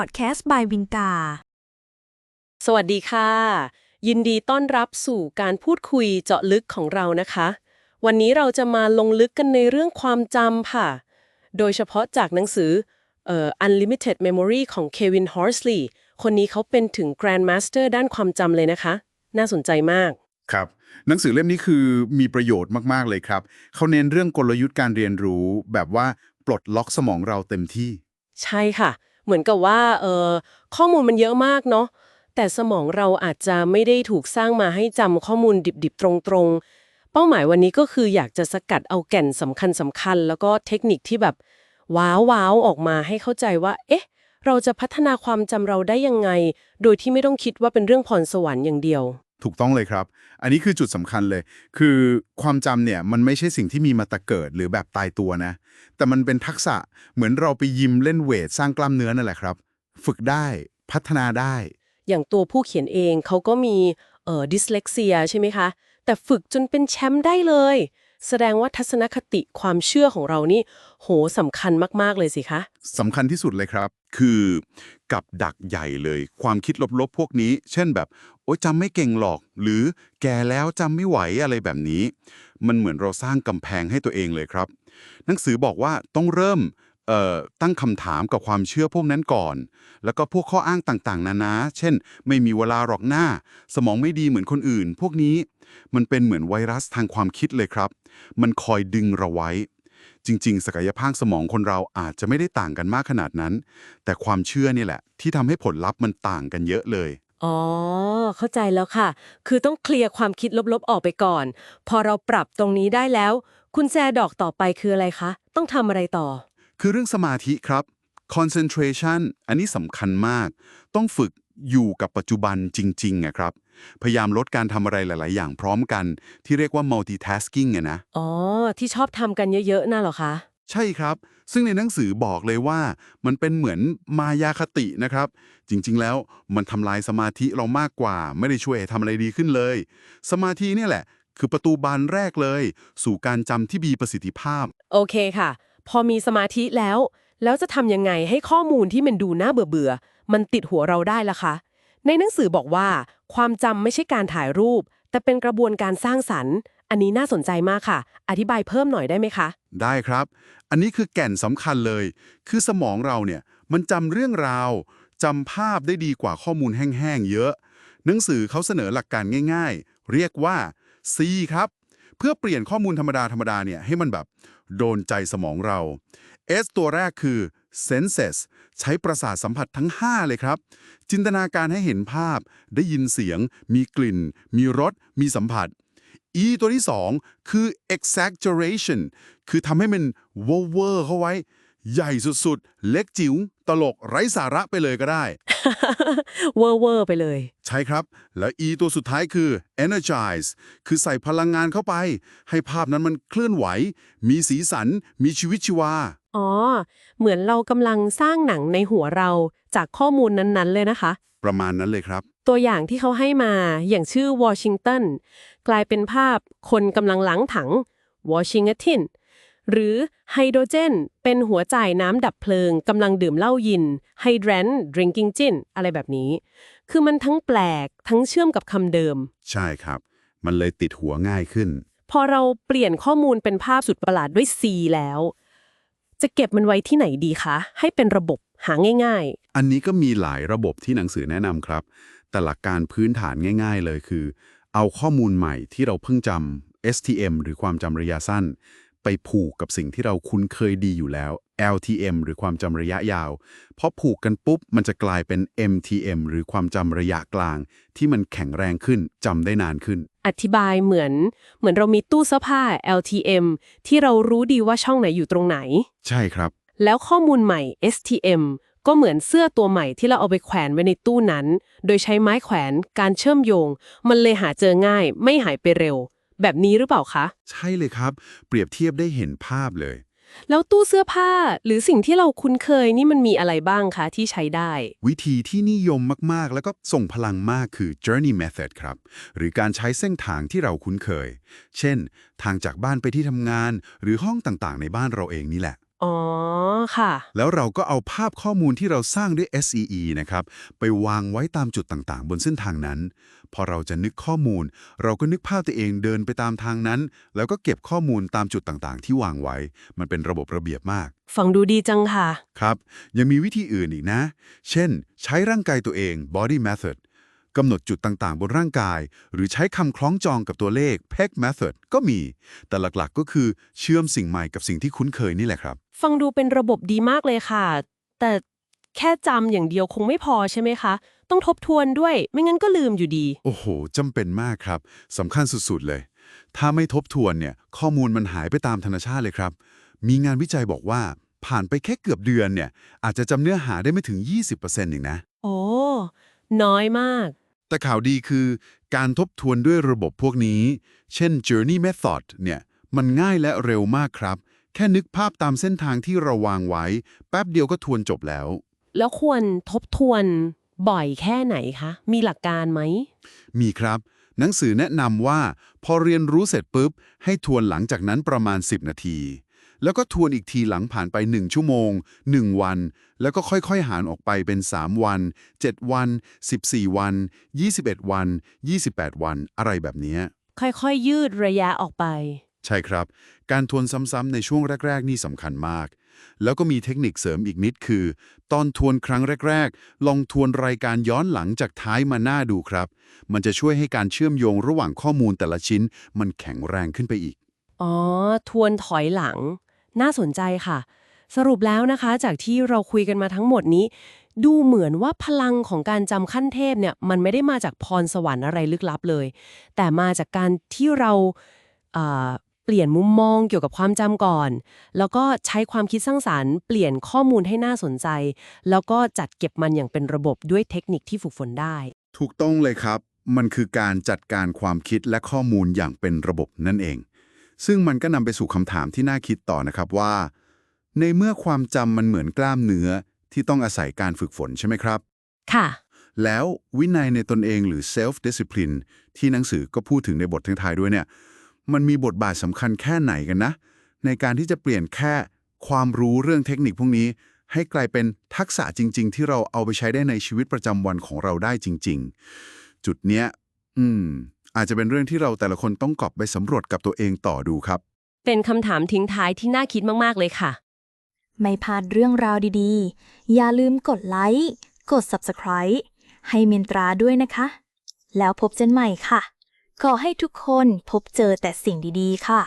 อดแคสต์บายวิงกาสวัสดีค่ะ ยินดีต้อนรับสู่การพูดคุยเจาะลึกของเรานะคะ วันนี้เราจะมาลงลึกกันในเรื่องความจำค่ะ โดยเฉพาะจากหนังสือเอ่อ Unlimited Memory ของ Kevin Horsley คนนี้เขาเป็นถึง Grandmaster ด้านความจำเลยนะคะ น่าสนใจมากครับหนังสือเล่มนี้คือมีประโยชน์มาก ๆ เลยครับ เขาเน้นเรื่องกลยุทธ์การเรียนรู้แบบว่าปลดล็อกสมองเราเต็มที่ ใช่ค่ะ เหมือนกับว่าเออข้อมูลมันเยอะมากเนาะแต่สมองเราอาจจะไม่ได้ถูกสร้างมาให้จำข้อมูลดิบๆ ตรงๆ เป้าหมายวันนี้ก็คืออยากจะสกัดเอาแก่นสำคัญสำคัญ แล้วก็เทคนิคที่แบบ ว้าวว้าวๆออกมาให้เข้าใจว่า เอ๊ะ เราจะพัฒนาความจำเราได้ยังไง โดยที่ไม่ต้องคิดว่าเป็นเรื่องพรสวรรค์อย่างเดียว ถูกต้องเลยครับ อันนี้คือจุดสำคัญเลย คือความจำเนี่ยมันไม่ใช่สิ่งที่มีมาแต่เกิดหรือแบบตายตัวนะ แต่มันเป็นทักษะเหมือนเราไปยิมเล่นเวทสร้างกล้ามเนื้อนั่นแหละครับ ฝึกได้พัฒนาได้ อย่างตัวผู้เขียนเองเขาก็มีเอ่อดิสเลกเซียใช่ไหมคะ แต่ฝึกจนเป็นแชมป์ได้เลย แสดงว่าทัศนคติความเชื่อของเรานี่ โหสำคัญมาก ๆ เลยสิคะสำคัญที่สุดเลยครับ คือกับดักใหญ่เลย ความคิดลบๆ พวกนี้ เช่นแบบ โอ๊ยจำไม่เก่งหรอก หรือแก่แล้วจำไม่ไหวอะไรแบบนี้ มันเหมือนเราสร้างกำแพงให้ตัวเองเลยครับ หนังสือบอกว่าต้องเริ่ม ตั้งคำถามกับความเชื่อพวกนั้นก่อน แล้วก็พวกข้ออ้างต่างๆ นานา เช่น ไม่มีเวลาหรอกหน้า สมองไม่ดีเหมือนคนอื่น พวกนี้มันเป็นเหมือนไวรัสทางความคิดเลยครับ มันคอยดึงเราไว้ จริง ๆ ศักยภาพสมองคนเราอาจจะไม่ได้ต่างกันมากขนาดนั้น แต่ความเชื่อนี่แหละ ที่ทำให้ผลลัพธ์มันต่างกันเยอะเลยอ๋อ เข้าใจแล้วค่ะ คือต้องเคลียร์ความคิดลบๆออกไปก่อน พอเราปรับตรงนี้ได้แล้ว คุณแจดอกต่อไปคืออะไรคะ ต้องทำอะไรต่อ คือเรื่องสมาธิครับ concentration อันนี้สำคัญมาก ต้องฝึกอยู่กับปัจจุบันจริงๆอะครับ พยายามลดการทำอะไรหลาย ๆ อย่างพร้อมกัน ที่เรียกว่า multitasking อะนะ อ๋อ ที่ชอบทำกันเยอะ ๆ น่ะเหรอคะ ใช่ครับ ซึ่งในหนังสือบอกเลยว่า มันเป็นเหมือนมายาคตินะครับ จริง ๆ แล้วมันทำลายสมาธิเรามากกว่า ไม่ได้ช่วยให้ทำอะไรดีขึ้นเลย สมาธิเนี่ยแหละ คือประตูบานแรกเลย สู่การจำที่มีประสิทธิภาพ โอเคค่ะ พอมีสมาธิแล้ว แล้วจะทำยังไงให้ข้อมูลที่มันดูน่าเบื่อๆมันติดหัวเราได้ล่ะคะ ในหนังสือบอกว่า ความจำไม่ใช่การถ่ายรูป แต่เป็นกระบวนการสร้างสรรค์ อันนี้น่าสนใจมากค่ะ อธิบายเพิ่มหน่อยได้ไหมคะ ได้ครับ อันนี้คือแก่นสำคัญเลย คือสมองเราเนี่ยมันจำเรื่องราวจำภาพได้ดีกว่าข้อมูลแห้งๆเยอะ หนังสือเขาเสนอหลักการง่าย ๆ เรียกว่า C ครับ เพื่อเปลี่ยนข้อมูลธรรมดาธรรมดาเนี่ยให้มันแบบ โดนใจสมองเรา S ตัวแรกคือ senses ใช้ประสาทสัมผัสทั้ง 5 เลยครับ จินตนาการให้เห็นภาพ ได้ยินเสียง มีกลิ่น มีรส มีสัมผัส E ตัวที่ 2 คือ exaggeration คือทำให้มันเวอร์เข้าไว้ ใหญ่สุดๆ เล็กจิ๋ว ตลกไร้สาระไปเลยก็ได้ เวอร์เวอร์ไปเลย ใช่ครับ แล้ว E ตัวสุดท้ายคือ energize คือใส่พลังงานเข้าไป ให้ภาพนั้นมันเคลื่อนไหว มีสีสัน มีชีวิตชีวา อ๋อ เหมือนเรากำลังสร้างหนังในหัวเราจากข้อมูลนั้นๆ เลยนะคะ ประมาณนั้นเลยครับ ตัวอย่างที่เขาให้มาอย่างชื่อวอชิงตันกลายเป็นภาพคนกำลังล้างถังวอชิงตัน หรือไฮโดรเจน เป็นหัวจ่ายน้ำดับเพลิงกำลังดื่มเหล้ายินไฮ r รน drinking gin อะไรแบบนี้ คือมันทั้งแปลกทั้งเชื่อมกับคำเดิม ใช่ครับ มันเลยติดหัวง่ายขึ้น พอเราเปลี่ยนข้อมูลเป็นภาพสุดประหลาดด้วย C แล้ว จะเก็บมันไว้ที่ไหนดีคะ ให้เป็นระบบหาง่ายอันนี้ก็มีหลายระบบที่หนังสือแนะนำครับ แต่หลักการพื้นฐานง่าย ๆ เลยคือ เอาข้อมูลใหม่ที่เราเพิ่งจำ STM หรือความจำระยะสั้น ไปผูกกับสิ่งที่เราคุ้นเคยดีอยู่แล้ว LTM หรือความจำระยะยาวพอผูกกันปุ๊บ มันจะกลายเป็น MTM หรือความจำระยะกลาง ที่มันแข็งแรงขึ้นจำได้นานขึ้นๆอธิบายเหมือน เหมือนเรามีตู้เสื้อผ้า LTM ที่เรารู้ดีว่าช่องไหนอยู่ตรงไหน ใช่ครับ แล้วข้อมูลใหม่ STM ก็เหมือนเสื้อตัวใหม่ที่เราเอาไปแขวนไว้ในตู้นั้น โดยใช้ไม้แขวน การเชื่อมโยง มันเลยหาเจอง่าย ไม่หายไปเร็ว แบบนี้หรือเปล่าคะ ใช่เลยครับ เปรียบเทียบได้เห็นภาพเลย แล้วตู้เสื้อผ้าหรือสิ่งที่เราคุ้นเคยนี่มันมีอะไรบ้างคะที่ใช้ได้ วิธีที่นิยมมาก ๆ แล้วก็ส่งพลังมากคือ journey method ครับ หรือการใช้เส้นทางที่เราคุ้นเคย เช่น ทางจากบ้านไปที่ทำงาน หรือห้องต่างๆ ในบ้านเราเองนี่แหละ อ๋อ ค่ะ แล้วเราก็เอาภาพข้อมูลที่เราสร้างด้วย SEE นะครับ ไปวางไว้ตามจุดต่างๆ บนเส้นทางนั้น พอเราจะนึกข้อมูล เราก็นึกภาพตัวเองเดินไปตามทางนั้น แล้วก็เก็บข้อมูลตามจุดต่างๆ ที่วางไว้ มันเป็นระบบระเบียบมาก ฟังดูดีจังค่ะ ครับ ยังมีวิธีอื่นอีกนะ เช่น ใช้ร่างกายตัวเอง body method กำหนดจุดต่างๆ บนร่างกาย หรือใช้คำคล้องจองกับตัวเลข peg method ก็มี แต่หลักๆ ก็คือเชื่อมสิ่งใหม่กับสิ่งที่คุ้นเคยนี่แหละครับ ฟังดูเป็นระบบดีมากเลยค่ะ แต่แค่จำอย่างเดียวคงไม่พอใช่ไหมคะ ต้องทบทวนด้วย ไม่งั้นก็ลืมอยู่ดี โอ้โหจำเป็นมากครับสำคัญสุดๆเลย ถ้าไม่ทบทวนเนี่ยข้อมูลมันหายไปตามธรรมชาติเลยครับ มีงานวิจัยบอกว่าผ่านไปแค่เกือบเดือนเนี่ยอาจจะจำเนื้อหาได้ไม่ถึง 20%เองนะ โอ้ น้อยมาก แต่ข่าวดีคือการทบทวนด้วยระบบพวกนี้ เช่น Journey Method เนี่ย มันง่ายและเร็วมากครับ แค่นึกภาพตามเส้นทางที่เราวางไว้ แป๊บเดียวก็ทวนจบแล้ว แล้วควรทบทวนบ่อยแค่ไหนคะ มีหลักการไหม มีครับ หนังสือแนะนำว่า พอเรียนรู้เสร็จปุ๊บ ให้ทวนหลังจากนั้นประมาณ 10 นาที แล้วก็ทวนอีกทีหลังผ่านไป 1 ชั่วโมง 1 วัน แล้วก็ค่อยๆ หารออกไปเป็น 3 วัน 7 วัน 14 วัน 21 วัน 28 วัน อะไรแบบเนี้ยค่อยๆ ยืดระยะออกไป ใช่ครับ การทวนซ้ำๆในช่วงแรก ๆ นี่สำคัญมาก แล้วก็มีเทคนิคเสริมอีกนิดคือ ตอนทวนครั้งแรก ๆ ลองทวนรายการย้อนหลังจากท้ายมาหน้าดูครับ มันจะช่วยให้การเชื่อมโยงระหว่างข้อมูลแต่ละชิ้น มันแข็งแรงขึ้นไปอีก อ๋อ ทวนถอยหลัง น่าสนใจค่ะ สรุปแล้วนะคะ จากที่เราคุยกันมาทั้งหมดนี้ ดูเหมือนว่าพลังของการจำขั้นเทพเนี่ย มันไม่ได้มาจากพรสวรรค์อะไรลึกลับเลย แต่มาจากการที่เราอ่าเปลี่ยนมุมมองเกี่ยวกับความจำก่อน แล้วก็ใช้ความคิดสร้างสารรค์เปลี่ยนข้อมูลให้น่าสนใจ แล้วก็จัดเก็บมันอย่างเป็นระบบด้วยเทคนิคที่ฝึกฝนได้ ถูกต้องเลยครับ มันคือการจัดการความคิดและข้อมูลอย่างเป็นระบบนั่นเอง ซึ่งมันก็นำไปสู่คำถามที่น่าคิดต่อนะครับว่า ในเมื่อความจำมันเหมือนกล้ามเนื้อที่ต้องอาศัยการฝึกฝนใช่ไหมครับ ค่ะ แล้ววินัยในตนเองหรือ self discipline ที่หนังสือก็พูดถึงในบทท้ายๆด้วยเนี่ย มันมีบทบาทสำคัญแค่ไหนกันนะ ในการที่จะเปลี่ยนแค่ความรู้เรื่องเทคนิคพวกนี้ ให้กลายเป็นทักษะจริง ๆ ที่เราเอาไปใช้ได้ในชีวิตประจำวันของเราได้จริง ๆ จุดเนี้ย อืม อาจจะเป็นเรื่องที่เราแต่ละคนต้องกลับไปสำรวจกับตัวเองต่อดูครับ เป็นคำถามทิ้งท้ายที่น่าคิดมากๆเลยค่ะ ไม่พลาดเรื่องราวดีๆ อย่าลืมกดไลค์ กด Subscribe ให้มินตราด้วยนะคะ แล้วพบเจนใหม่ค่ะ ขอให้ทุกคนพบเจอแต่สิ่งดีๆ ค่ะ